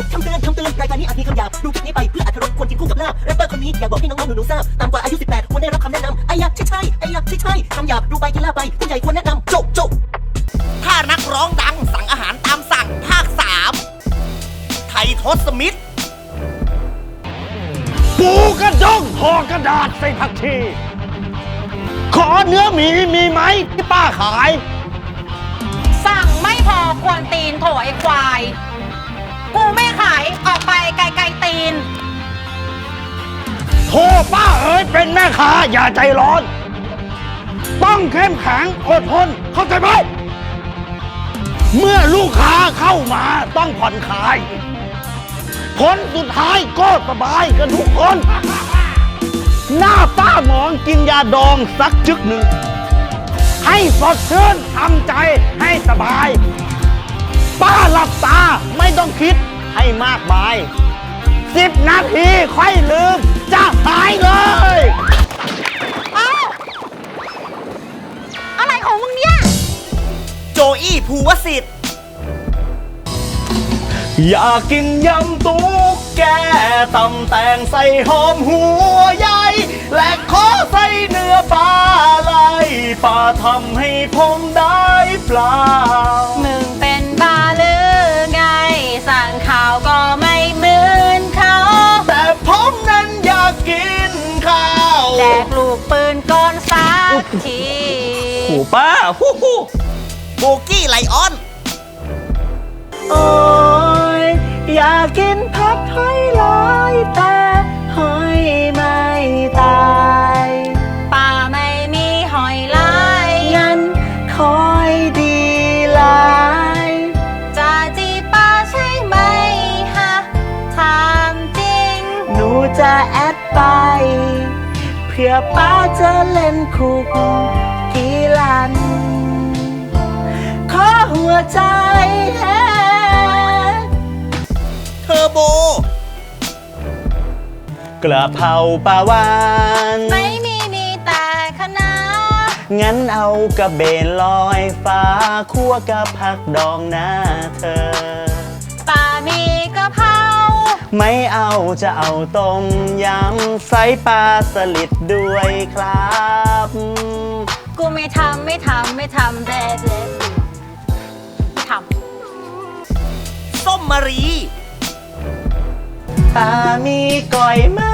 จคำเตือนคำเตือนรายการนี้อาจมีคำหยาบดูคลิปนี้ไปเพื่ออรรถรสควรกินคู่กับลาบแรปเปอร์คนนี้อยากบอกให้น้องๆหนูๆทราบตามกว่าอายุ 18 ควรได้รับคำแนะนำไอ้ยะใช่ใช่ไอ้ยะใช่ใช่คำหยาบดูไปกินลาบไปผู้ใหญ่ควรแนะนำจบจบถ้านักร้องดังสั่งอาหารตามสั่งภาค3ไทยทศมิตรปูกระด้งห่อกระดาษใส่ผักชี ขอเนื้อหมีมีไหมที่ป้าขาย สั่งไม่พอกวนตีนโถไอ้ควาย กูไม่ขาย ออกไปไกลๆตีนโทป้าเอ๋ยเป็นแม่ค้าอย่าใจร้อน ต้องเข้มแข็งอดทนเข้าใจไหมเมื่อลูกค้าเข้ามาต้องผ่อนคลาย ผลสุดท้ายก็สบายกันทุกคน หน้าป้าหมองกินยาดองสักจึกหนึ่ง ให้สดชื่นทำใจให้สบาย ป้าหลับตาไม่ต้องคิด ให้มากมายสิบนาทีค่อยลืม จะหายเลยอ้าวอะไรของมึงเนี่ย โจอี้ภูวสิทธิ์อยากกินยำตุ๊กแกตำแตงใส่หอมหัวใหญ่และขอใส่เนื้อปลาไหลป้าทำให้ผมได้เปล่า มึงเป็นบ้าหรือ ไงสั่งข่าวก็ไม่เหมือนเขาแต่ผมนั้นอยากกินข้าวแดกลูกปืนก้อนสักทีหูป้าฮู้ฮู้โบกี้ไลออน โอ้ยอยากกินผัดหอยลายแต่หอยไม่ตา จะแอดไป เพื่อป้าจะเล่นคุกกี่ลัน ขอหัวใจแฮเทอร์โบ กระเพราปลาวานไม่มีมีแต่คณะงั้นเอากระเบนลอยฟ้าคั่วกับผักดองหน้าเธอ ป่ามีกะเพรา ไม่เอาจะเอาต้มยำใส่ปลาสลิดด้วยครับ กูไม่ทำไม่ทำไม่ทำเด็ดเลยไม่ทส้มมารีปลามีก่อยไหมถ้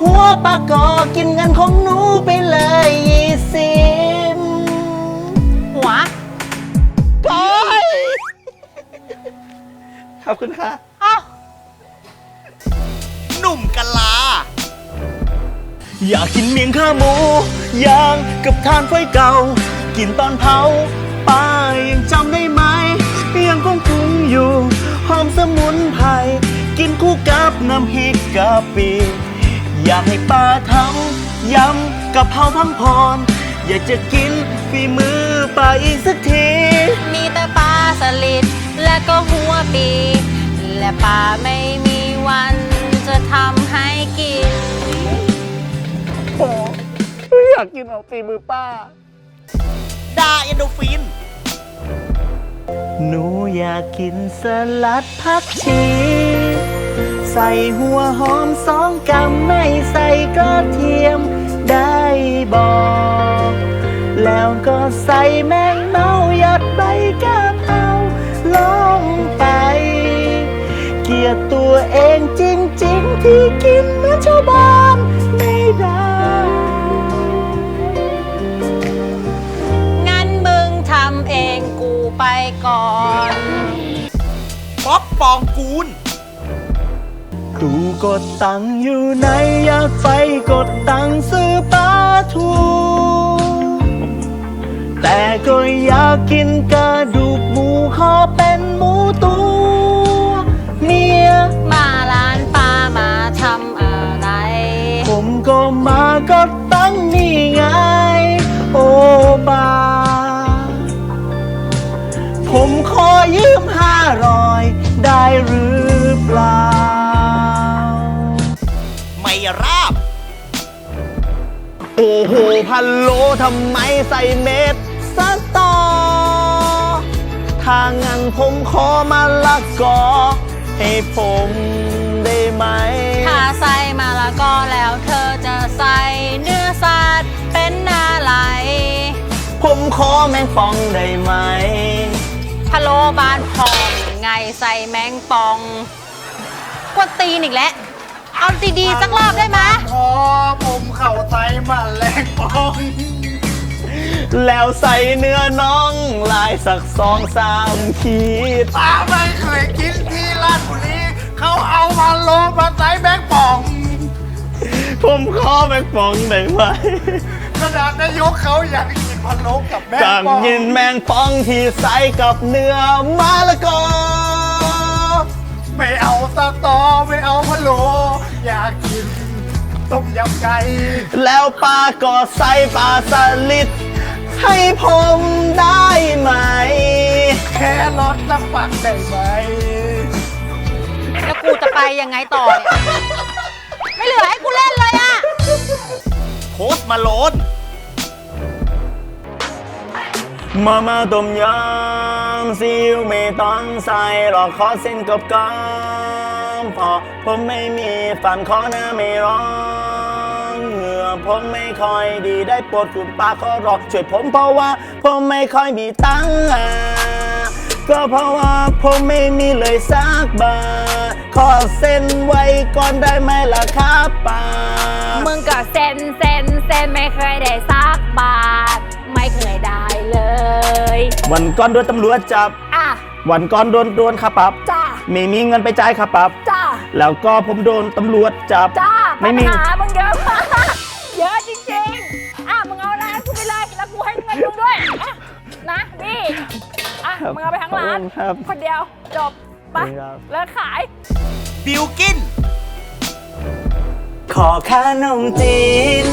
หัวปากกอกินเงินของหนูไปเลยยี่สิบหัวก้อยขอบคุณค่ะเอ้าหนุ่มกะลา อยากกินเมียงข้าหมูย่างกับทานไฟเก่า กินตอนเผาป้ายังจำได้ไหมยังคงปรุงอยู่หอมสมุนไพรกินคู่กับน้ำพริกกะปิ อยากให้ป้าทำยำกับเผาพังพร อยากจะกินฝีมือป้าอีกสักที มีแต่ปลาสลิดและก็หัวปี และปลาไม่มีวันจะทำให้กินอยากกินเอาฝีมือป้า ดาเอนโดฟิน หนูอยากกินสลัดผักชี ใส่หัวหอมสองกำไม่ใส่กระเทียมได้บอกแล้วก็ใส่แมงเมายัดใบกะเพราลงไป เกลียดตัวเองจริงๆ ที่กินเหมือนชาวบ้านไม่ได้งั้นมึงทำเองกูไปก่อน ป๊อปปองกูล ดูกดตังอยู่ไหนอยากไปกดตังซื้อปลาทูแต่ก็อยากกินกระดูกหมูขอเป็นหมูตัวเมียมาร้านปลามาทำอะไร ผมก็มาก็ตั้งนี่ไง โอปาผมขอยืมห้าร้อยได้ พันโลทำไมใส่เม็ดสตอถ้างั้นผมขอมาละกอ ให้ผมได้ไหม ถ้าใส่มาละก็แล้วเธอจะใส่เนื้อสัตว์เป็นอะไรผมขอแมงป่องได้ไหม พะโลบานพองไงใส่แมงปองกวนตีนอีกแล้ว เอาดีๆสักรอบได้ไหมขอผมเข้าใจมาแรงปอง แล้วใส่เนื้อน้องลายสักสองสามขีดป้าไม่เคยกินที่ราชบุรีเขาเอามาโลมาใส่แบงค์ป่อง ผมขอแมงป่องได้ไหมขนาดนายกเขาอยากกินพะโล้กับแบงต่าค์งป่อง ยินแมงป่องที่ใส่กับเนื้อมาละกอ ไม่เอาสตอไม่เอาพะโล้อยากกินต้มยำไก่แล้วปลาก็ใส่ปลาสลิดให้ผมได้ไหม แค่รสสักปักได้ไหมแล้วกูจะไปยังไงต่อเนี่ยไม่เหลือให้กูเล่นเลยอะ โพสต์มาโลน มามาต้มยำซีอิ๊วไม่ต้องใส่หรอกขอเส้นกบกำพอผมไม่มีฟันขอหน้าไม่ร้องเหงื่อผมไม่ค่อยดีได้โปรดคุณป้าขอรอกช่วยผมเพราะว่า ผมไม่ค่อยมีตังค์ก็เพราะว่าผมไม่มีเลยสักบาทขอเส้นไว้ก่อนได้ไหมล่ะครับป้ามึงก็เซ็นเซ็นเซ็นไม่เคยได้สักบาท ไม่เคยได้ วันก่อนโดนตำรวจจับ อะ วันก่อนโดนโดนค่าปรับจ้าไม่มีเงินไปจ่ายค่าปรับ จ้าแล้วก็ผมโดนตำรวจจับ จ้าไม่มี ปัญหามึงเยอะมากเยอะจริงๆ อะ มึงเอาอะไรให้กูไปเลยแล้วกูให้เงินมึงด้วยอะนะนี่อะมึงเอาไปทั้งร้านครับ คนเดียว จบ ไปครับ เลิกขาย บิวกิน ขอขนมจีน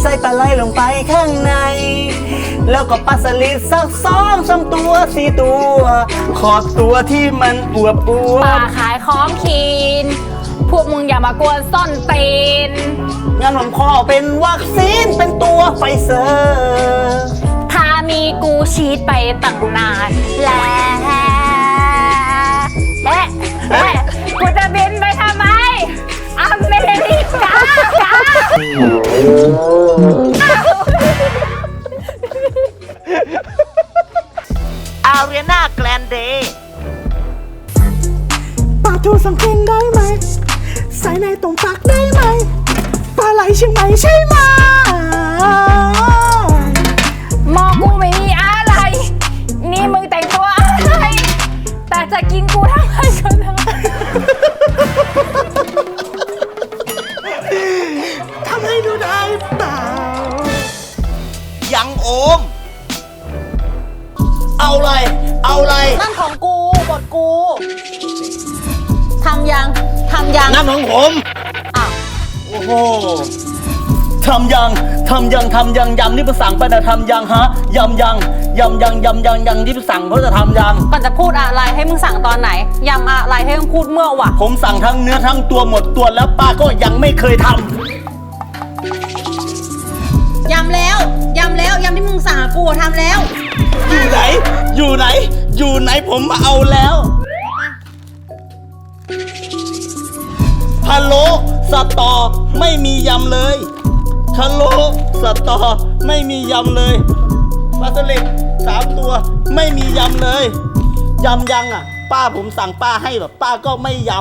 ใส่ปลาไหลลงไปข้างใน แล้วก็ปลาสลิดสักสองสามตัวสี่ตัว ขอตัวที่มันอวบอวป่าบขายของคีน พวกมึงอย่ามากวนซ่อนตีน งั้นผมขอเป็นวัคซีนเป็นตัวไฟเซอร์ถ้ามีกูชีดไปตั้งนานแล้วเอ๊ะเอ๊ะกูจะบิน กากาอารีนาแกรนเดย์ปลาทูสังเกงได้ไหมใส่ในตรงปากได้ไหม ปลาไหลเชียงใหม่ใช่ไหม ทำยังทำยังทำยังยำที่ผมสั่งไปนะทำยังฮะยำยังยำยังยำยังยังที่ผมสั่งเพราะจะทำยังก่อนจะพูดอะไรให้มึงสั่งตอนไหนยำอะไรให้มึงพูดเมื่อวะผมสั่งทั้งเนื้อทั้งตัวหมดตัวแล้วป้าก็ยังไม่เคยทำยำแล้วยำแล้วยำที่มึงสั่งอะกูทำแล้ว อยู่ไหน อยู่ไหน อยู่ไหนผมมาเอาแล้วพะโล้สตอไม่มียำเลย พะโล้สตอไม่มียำเลยปลาสลิดสามตัวไม่มียำเลยยำยังอะ ป้าผมสั่งป้าให้แบบป้าก็ไม่ย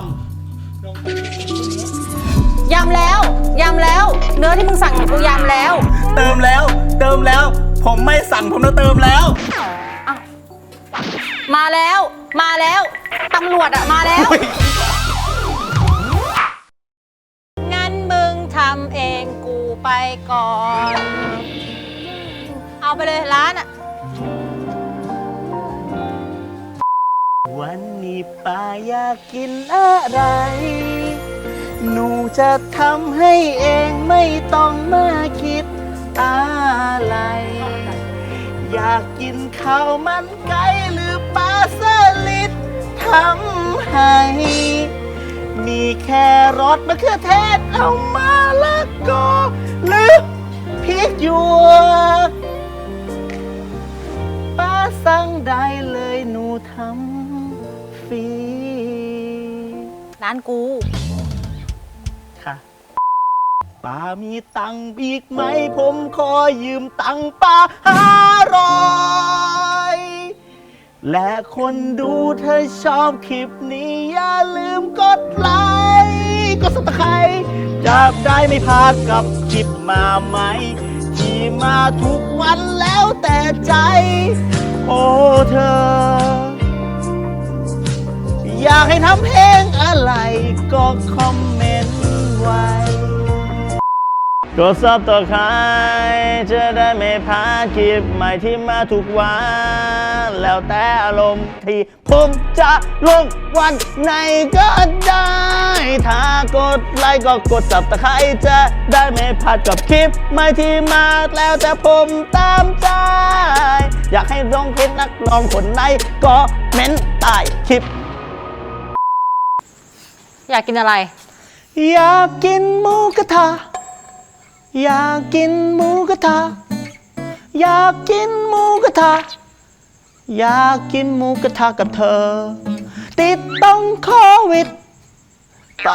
ยำแล้ว ยำแล้ว เนื้อที่มึงสั่งกูยำแล้วำเติมแล้ว เติมแล้ว ผมไม่สั่งผมจะเติมแล้ว มาแล้ว มาแล้ว ตำรวจอะมาแล้ว ก่อน เอาไปเลยร้านอะวันนี้ป้าอยากกินอะไร หนูจะทำให้เองไม่ไม่ต้องมาคิดอะไร อยากกินข้าวมันไก่หรือปลาสลิดทำให้ มีแค่รสมะเขือเทศเอามาละก็หรือพริกหยวกป้าสั่งได้เลยหนูทำฟรีร้านกู ค่ะ ป้ามีตังค์อีกไหม ผมขอยืมตังค์ป้าห้าร้อย และคนดูเธอชอบคลิปนี้อย่า ลืมกดไลค์กดสับตะไคร้จะได้ไม่พลาดกับจิบมาไหม่ที่มาทุกวันแล้วแต่ใจ โอ้เธอ อยากให้ทำเพลงอะไรก็คอมเมนต์ กดซับต่อใครจะได้ไม่พลาดคลิปใหม่ที่มาทุกวัน แล้วแต่อารมณ์ที่ผมจะลงวันไหนก็ได้ ถ้ากดไลค์ก็กดซับตะไคร้จะได้ไม่พลาดกับคลิปใหม่ที่มาแล้วแต่ผมตามใจ อยากให้ร้องเพลงนักร้องคนไหนก็เม้นใต้คลิป อยากกินอะไร อยากกินหมูกระทะ อยากกินหมูกระทะ อยากกินหมูกระทะ อยากกินหมูกระทะกับเธอ ติดต้องโควิด ไป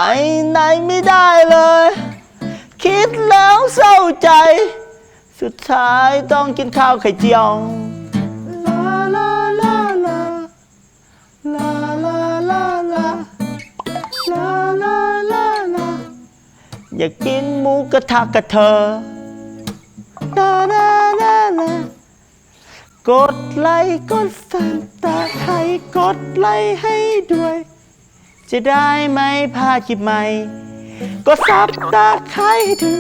ไหนไม่ได้เลย คิดแล้วเศร้าใจ สุดท้ายต้องกินข้าวไข่เจียว อยากกินหมูกระทะกับเธอลาลาลาลากดไลค์กดสันตาใครกดไลค์ให้ด้วย จะได้ไม่พลาดคลิปใหม่ กดซับตาใครให้ถึง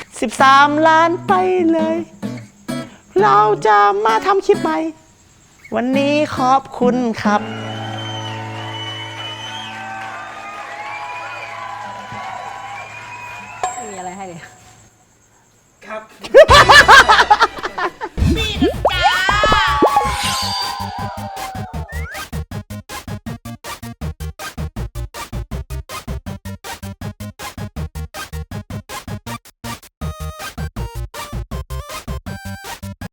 13 ล้านไปเลย เราจะมาทำคลิปใหม่ วันนี้ขอบคุณครับ ให้ครับ